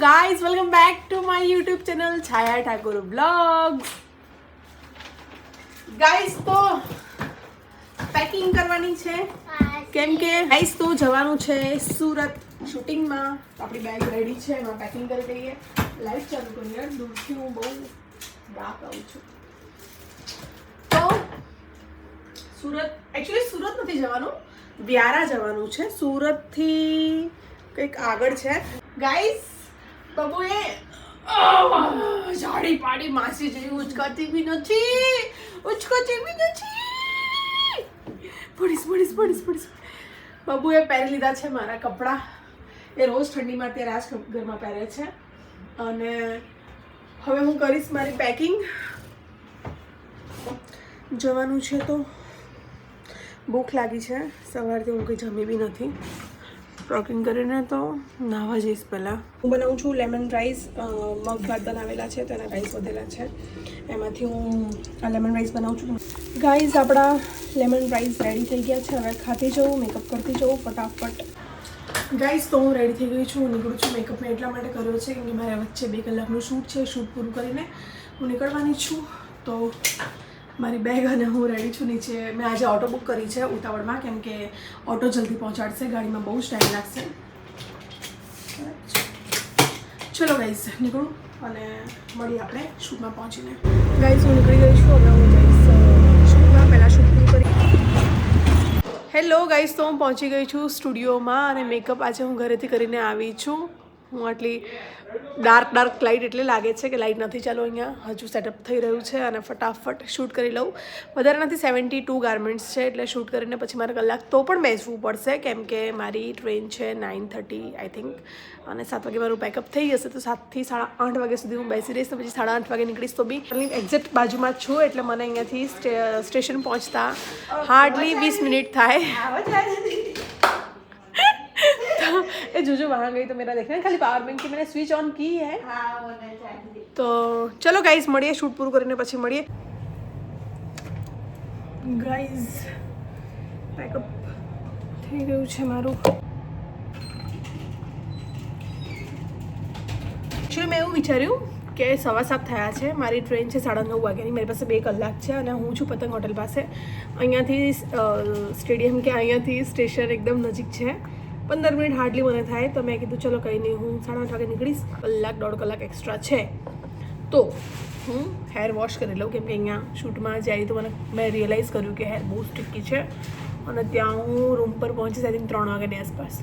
Guys welcome back to my YouTube channel Chhaya Thakor vlogs guys તો packing કરવાની છે. કેમ કે ગાઈઝ તો જવાનું છે સુરત શૂટિંગમાં આપણી બેગ રેડી છે એમાં પેકિંગ કરી દઈએ. લાઈટ ચાલુ કરીએ. દૂરથી હું બહુ ડાક આવું છું. તો સુરત એકચ્યુઅલી સુરત નથી જવાનું વ્યારા જવાનું છે. સુરતથી કંઈક આગળ છે. ગાઈસ બબુએ જાડી પાડી માસી જેવી ઉચકાતી બી નથી. ઉચકાતી બી નથી. પડીશ પડીશ પડીશ પડીશ. બબુએ પહેરી લીધા છે મારા કપડાં. એ રોજ ઠંડીમાં અત્યારે રાજ ઘરમાં પહેરે છે. અને હવે હું કરીશ મારી પેકિંગ જવાનું છે તો. ભૂખ લાગી છે. સવારથી હું કંઈ જમી બી નથી. પેકિંગ કરીને તો નાવા જઈશ પહેલાં. હું બનાવું છું લેમન રાઈસ મગ ભાત બનાવેલા છે, તેના રાઈસ વધેલા છે. એમાંથી હું આ લેમન રાઈસ બનાવું છું. ગાઈઝ આપણા લેમન રાઈસ રેડી થઈ ગયા છે. હવે ખાતી જવું મેકઅપ કરતી જવું ફટાફટ. ગાઈઝ તો હું રેડી થઈ ગઈ છું. હું નીકળું છું મેકઅપને એટલા માટે કર્યો છે, કેમ કે મારા વચ્ચે બે કલાકનું શૂટ છે શૂટ પૂરું કરીને હું નીકળવાની છું. તો મારી બેગ અને હું રેડી છું નીચે. મેં આજે ઓટો બુક કરી છે ઉતાવળમાં, કેમ કે ઓટો જલ્દી પહોંચાડશે, ગાડીમાં બહુ જ ટાઈમ લાગશે. ચલો ગાઈઝ નીકળું અને મળીએ આપણે શૂટમાં પહોંચીને. ગાઈઝ હું નીકળી ગઈ છું, હવે હું જઈશ શૂટમાં. પહેલાં શૂટ કરી. હેલો ગાઈઝ તો હું પહોંચી ગઈ છું સ્ટુડિયોમાં અને મેકઅપ આજે હું ઘરેથી કરીને આવી છું. હું આટલી ડાર્ક ડાર્ક લાઇટ એટલે લાગે છે કે લાઇટ નથી. ચાલુ અહીંયા હજુ સેટઅપ થઈ રહ્યું છે અને ફટાફટ શૂટ કરી લઉં. વધારે નથી સેવન્ટી ટુ ગાર્મેન્ટ્સ છે એટલે શૂટ કરીને પછી મારે કલાક તો પણ બેસવું પડશે, કેમ કે મારી ટ્રેન છે નાઇન થર્ટી આઈ થિંક અને સાત વાગે મારું પેકઅપ થઈ જશે, તો સાતથી સાડા આઠ વાગ્યા સુધી હું બેસી રહીશ, તો પછી સાડા આઠ વાગે નીકળીશ તો બી. એક્ઝેક્ટ બાજુમાં જ છું, એટલે મને અહીંયાથી સ્ટેશન પહોંચતા હાર્ડલી વીસ મિનિટ થાય. ये जो जो वहाँ गई तो मेरा देखना खाली पावर बैंक की मैंने स्विच ऑन की है તો ચલો ગાઈઝ મળીએ શૂટ પૂરું કરીને પછી મળીએ ગાઈઝ પેકઅપ થઈ ગયું છે મારું એકચ્યુઅલી મેં એવું વિચાર્યું કે સવા સાત થયા છે મારી ટ્રેન છે સાડા નવ વાગ્યાની મારી પાસે બે કલાક છે અને હું છું પતંગ હોટલ પાસે અહીંયાથી સ્ટેડિયમ કે અહીંયાથી સ્ટેશન એકદમ નજીક છે પંદર મિનિટ હાર્ડલી મને થાય, તો મેં કીધું, ચલો કંઈ નહીં, હું સાડા આઠ વાગે નીકળીશ. કલાક, દોઢ કલાક એક્સ્ટ્રા છે. તો હું હેર વોશ કરી લઉં, કેમ કે અહીંયા શૂટમાં જાય તો મને, મેં રિયલાઇઝ કર્યું કે હેર બહુ સ્ટીકી છે. અને ત્યાં હું રૂમ પર પહોંચીશ આઈ થિંક ત્રણ વાગ્યાની આસપાસ.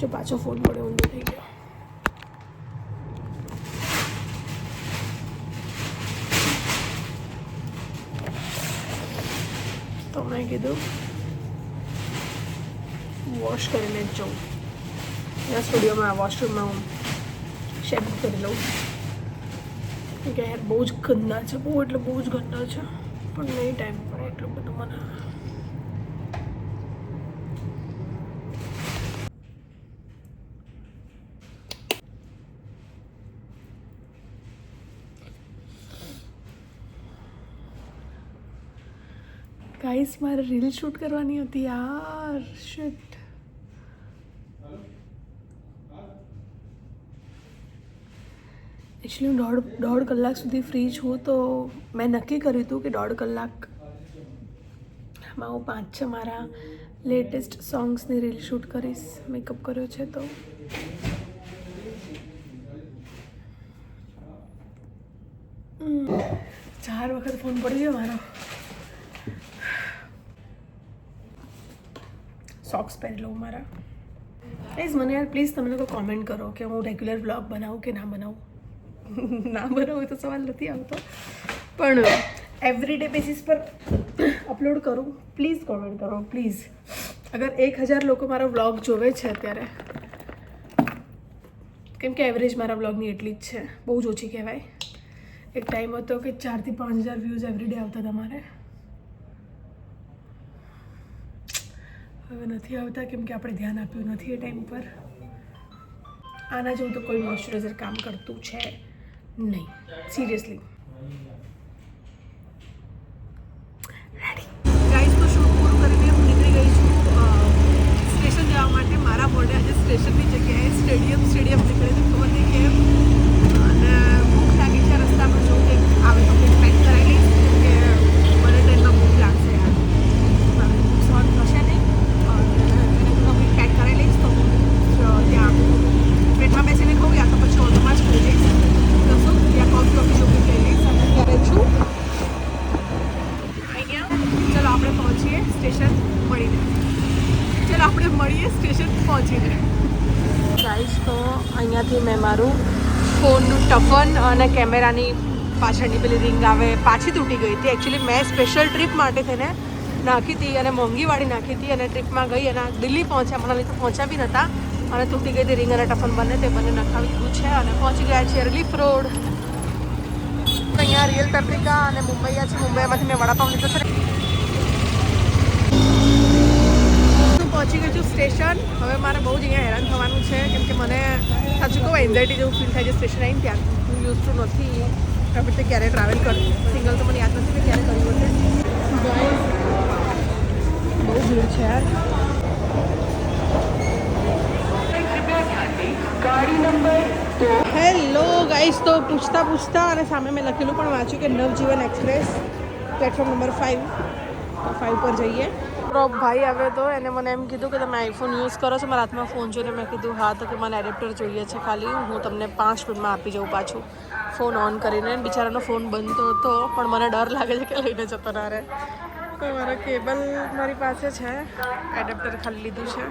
જો પાછો ફોન પડે ઊંધો થઈ ગયો. તો મેં કીધું વોશ કરીને જ જાઉં ત્યાં સ્ટુડિયોમાં વોશરૂમમાં હું શેમ્પુ કરી લઉં કેમ કે હેર બહુ જ ગંદા છે બહુ એટલે બહુ જ ગંદા છે પણ નહીં ટાઈમ પડે એટલું બધું મને ગાઈસ મારે રીલ શૂટ કરવાની હતી યાર શિટ એકચ્યુઅલી હું દોઢ દોઢ કલાક સુધી ફ્રી છું તો મેં નક્કી કર્યું હતું કે દોઢ કલાકમાં હું પાંચ છ મારા લેટેસ્ટ સોંગ્સની રીલ શૂટ કરીશ મેકઅપ કર્યો છે તો હમ. ચાર વખત ફોન પડી ગયો મારો સોક્સ પહેરી લઉં મારા પ્લીઝ મને યાર પ્લીઝ તમે લોકો કોમેન્ટ કરો કે હું રેગ્યુલર વ્લોગ બનાવું કે ના બનાવું ના બનાવું તો સવાલ નથી આવતો. પણ એવરી ડે બેસિસ પર અપલોડ કરું. પ્લીઝ કોમેન્ટ કરો પ્લીઝ અગર એક હજાર લોકો મારો વ્લોગ જોવે છે અત્યારે, કેમ કે એવરેજ મારા વ્લોગની એટલી જ છે. બહુ જ ઓછી કહેવાય. એક ટાઈમ હતો કે ચારથી પાંચ હજાર વ્યૂઝ એવરી ડે આવતા તમારે. હવે નથી આવતા, કેમ કે આપણે ધ્યાન આપ્યું નથી એ ટાઈમ પર. આના જેવું તો કોઈ મોઇશ્ચરાઇઝર કામ કરતું છે. નહીં. સિરિયસલી ગાઈસ તો શૂટ પૂરું કરીને હું નીકળી ગઈ છું સ્ટેશન જવા માટે મારા મોઢે આજે સ્ટેશનની જગ્યાએ સ્ટેડિયમ સ્ટેડિયમ નીકળે છે ખબર નહીં કેમ અહીંયાથી મેં મારું ફોનનું ટફન અને કેમેરાની પાછળની પેલી રિંગ આવે, પાછી તૂટી ગઈ હતી. એકચ્યુઅલી મેં સ્પેશિયલ ટ્રીપ માટે થઈને નાખી હતી અને મોંઘીવાળી નાખી હતી અને ટ્રીપમાં ગઈ અને દિલ્હી પહોંચ્યા. મને તો પહોંચ્યા બી નહોતા અને તૂટી ગઈ હતી રિંગ અને ટફન બંને, તે બંને નખાવી દીધું છે અને પહોંચી ગયા છીએ રિલીફ રોડ અહીંયા રિયલ પેપ્રિકા અને મુંબઈ છે. મુંબઈમાંથી મેં વડાપાઉં લીધો છે. પહોંચી ગયું છું સ્ટેશન. હવે મારે બહુ જ અહીંયા હેરાન થવાનું છે, કેમ કે મને સાચું કહું એન્ઝાયટી જેવું ફીલ થાય છે સ્ટેશન આવીને ત્યાં. હું યુઝ ટુ નથી. કારણ કે ક્યારે ટ્રાવેલ કરું. સિંગલ તો મને યાદ નથી કે ક્યારે કર્યું હશે બહુ ભીડ છે યાર. હેલો ગાઈસ તો પૂછતા પૂછતા અને સામે મેં લખેલું પણ વાંચ્યું કે Navjivan express platform number five five પર જઈએ. મારો ભાઈ આવ્યો હતો એને મને એમ કીધું કે તમે આઈફોન યુઝ કરો છો, મારા હાથમાં ફોન જોઈને મેં કીધું, હા, તો કે મને એડેપ્ટર જોઈએ છે ખાલી, હું તમને પાંચ મિનિટમાં આપી જાઉં પાછું. ફોન ઓન કરીને બિચારાનો ફોન બંધ તો હતો પણ મને ડર લાગે છે કે લઈને જતો ના રહે. તો મારો કેબલ મારી પાસે છે એડેપ્ટર ખાલી લીધું છે.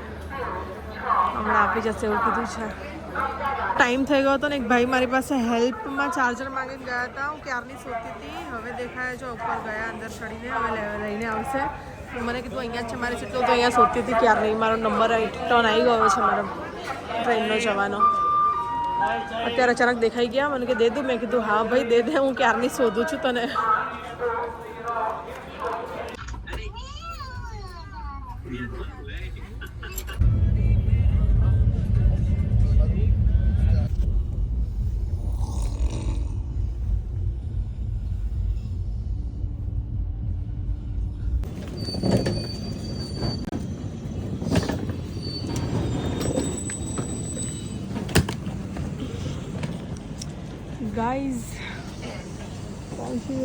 હમણાં આપી જશે એવું કીધું છે. ટાઈમ થઈ ગયો હતો ને, એક ભાઈ મારી પાસે હેલ્પમાં ચાર્જર માંગીને ગયા હતા. હું ક્યારની શોધતી હતી? હવે દેખાય છે, ઉપર ગયા, અંદર ચડીને, હવે લઈને આવશે. મને કીધું, અહીંયા છે, મારે જેટલું તો અહીંયા શોધતી હતી ક્યારે નહીં મારો નંબર ટર્ન આવી ગયો છે, મારો ટ્રેનનો જવાનો. અત્યારે અચાનક દેખાઈ ગયા, મને કે, દે દઉં મેં કીધું, હા ભાઈ, દે દે, હું ક્યારની શોધું છું તને?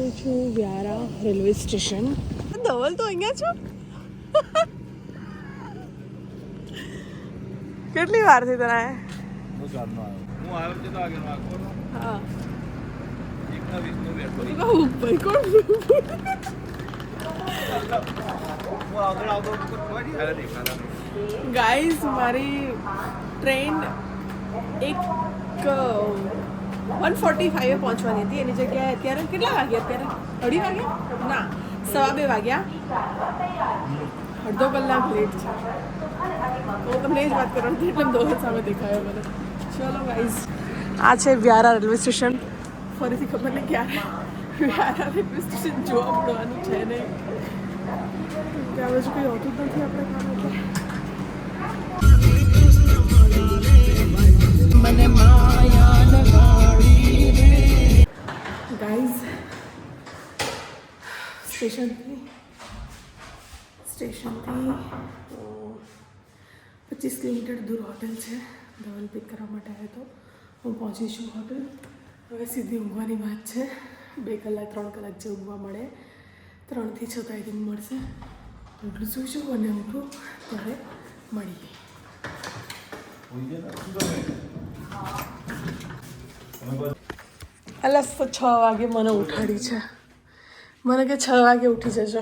પહોંચી ગઈ છું વ્યારા રેલવે સ્ટેશન ધવલ તો અહીંયા છો કેટલી વાર થઈ તને હું ચારનો આવ્યો હું આવ્યો છે તો આગળ વાગવાનો હા એકના વીસનો બેઠો તું કહું ભાઈ કોણ હું આગળ આવતો હતો તો કોઈ ખ્યાલ દેખાતા નહીં ગાઈઝ મારી ટ્રેન એક વન ફોર્ટી ફાઈવે પહોંચવાની હતી. એની જગ્યાએ અત્યારે કેટલા વાગ્યા? અત્યારે અઢી વાગ્યા? ના, સવા બે વાગ્યા. અડધો કલાક લેટ છે. તો હું તમને એ જ વાત કરવાની હતી, એટલે દોહર સામે દેખાયો મને. ચલો ગાઈઝ આ છે વ્યારા રેલવે સ્ટેશન. ફરીથી ખબર નહીં ક્યારે વ્યારા રેલવે સ્ટેશન જોવા મળવાનું છે ને. ત્યાં બાજુ કંઈ હોતું જ નથી આપણે કામ એટલે સ્ટેશનથી? સ્ટેશનથી પચીસ કિલોમીટર દૂર હોટેલ છે. ધવલ પિક કરવા માટે આવ્યો તો હું પહોંચી છું હોટેલ. હવે સીધી ઊંઘવાની વાત છે. બે કલાક ત્રણ કલાક જે ઊંઘવા મળે ત્રણથી છ તો આઈ થિંક મળશે. એટલું સૂઈશું અને ઊંઘું ત્યારે મળીએ. અલસ તો છ વાગે મને ઉઠાડી છે. મને કે છ વાગે ઉઠી જજો.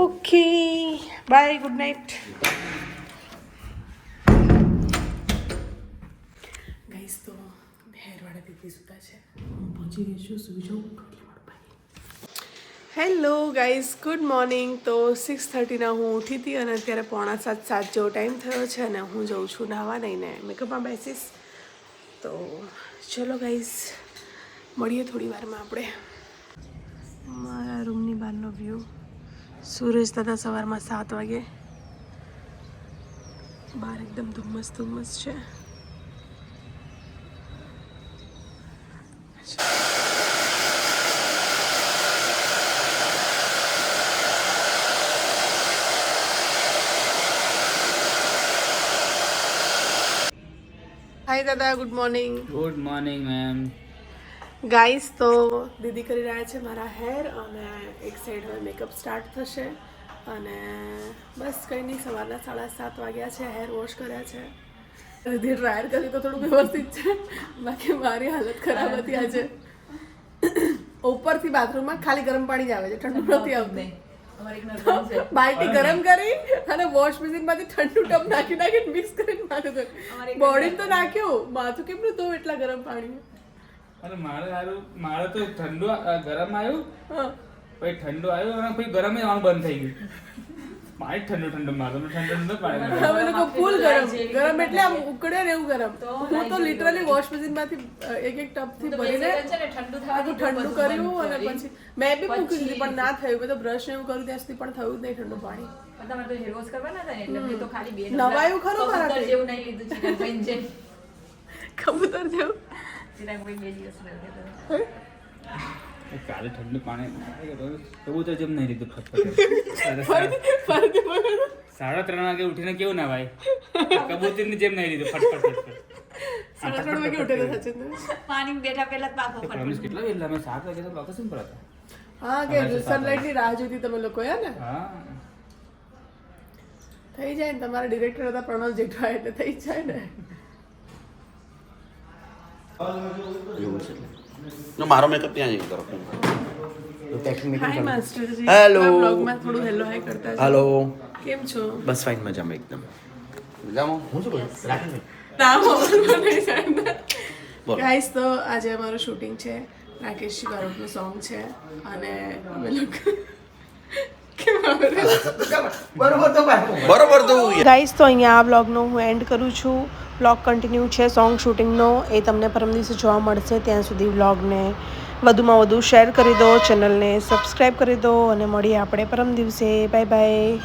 Okay. Bye good night guys તો હેરવાળા દીદી સુતા છે. હું પહોંચી ગઈ છું સુઈ જાઉં. હેલો ગાઈઝ ગુડ મોર્નિંગ તો સિક્સ થર્ટીના હું ઉઠી હતી અને અત્યારે પોણા સાત સાત જેવો ટાઈમ થયો છે અને હું જઉં છું નાહવા નહીં ને મેકઅપમાં બેસીશ. તો ચલો ગાઈઝ મળીએ થોડી વારમાં આપણે. મારા રૂમની બહારનો વ્યૂ સૂરજ દાદા સવારમાં સાત વાગે. બહાર એકદમ ધુમ્મસ ધુમ્મસ છે. હાય દાદા good morning good morning ma'am guys તો દીદી કરી રહ્યા છે મારા હેર અને એક સાઈડ હવે મેકઅપ સ્ટાર્ટ થશે. અને બસ કંઈ નહીં સવારના સાડા સાત વાગ્યા છે હેર વોશ કર્યા છે. દીદી ડ્રાયર કરી તો થોડું વ્યવસ્થિત છે. બાકી મારી હાલત ખરાબ હતી આજે. ઉપરથી બાથરૂમમાં ખાલી ગરમ પાણી જ આવે છે ઠંડુ નથી આવતું. બાલ્ટી ગરમ કરી અને વોશ મશીનમાંથી ઠંડુ ટબ નાખી નાખીને મિક્સ કરીને માથું બોડી તો નાખ્યું માથું કેમનું નતું એટલા ગરમ પાણી? અરે મારે સારું મારે તો ઠંડુ ગરમ આવ્યું પછી ઠંડુ આવ્યું અને પછી ગરમ આવવાનું બંધ થઈ ગયું. પાણી ઠંડુ ઠંડુ મારે તો ઠંડુ ઠંડુ પાણી અમે લોકો ફૂલ ગરમ. ગરમ એટલે આમ ઉકળે ને એવું ગરમ. તો હું તો લિટરલી વોશ મશીનમાંથી એક એક ટબથી થી ભરીને ઠંડુ થવા ઠંડુ કર્યું અને પછી મેં બી મૂકી દીધી પણ ના થયું. બધું તો બ્રશ એવું કર્યું ત્યાં સુધી પણ થયું જ નહીં ઠંડુ પાણી. પણ તમારે તો હેર કરવાના હતા એટલે તો ખાલી બે નવાયું ખરું મારાથી. કબૂતર જેવું. કબૂતર કાલે ઠંડુ પાણી કબૂતર જેમ નહીં લીધું ફટફટ સાડા ત્રણ વાગે ઉઠીને કેવું ના ભાઈ? કબૂતરની જેમ નહીં લીધું ફટફટ ફટફટ સાડા ત્રણ વાગે ઉઠેલો સચિન પાણી બેઠા પહેલા જ પાકો કેટલા અમે સાત વાગે તો લોકેશન પર હતા હા કે સનલાઇટની રાહ જોતી તમે લોકો ને? હા. થઈ જાય ને તમારા ડિરેક્ટર હતા પ્રણવ જેઠવા એટલે થઈ જાય ને. એવું છે? મારો મેકઅપ ત્યાં જઈને કરો હેલો જાઓ. કેમ છો? બસ ફાઇન મજામાં એકદમ. મજામાં? હું શું કરું રાખી. બોલો. Guys, તો આજે અમારું શૂટિંગ છે. રાકેશજી ગૌરવનું સોંગ છે. અને અમે લોકો? બરોબર તો અહીંયા આ બ્લોગનો હું એન્ડ કરું છું. બ્લોગ કન્ટિન્યુ છે, સોંગ શૂટિંગનો, એ તમને પરમ દિવસે જોવા મળશે. ત્યાં સુધી વ્લોગને વધુમાં વધુ શેર કરી દો, ચેનલને સબસ્ક્રાઈબ કરી દો, અને મળીએ આપણે પરમ દિવસે. Bye bye.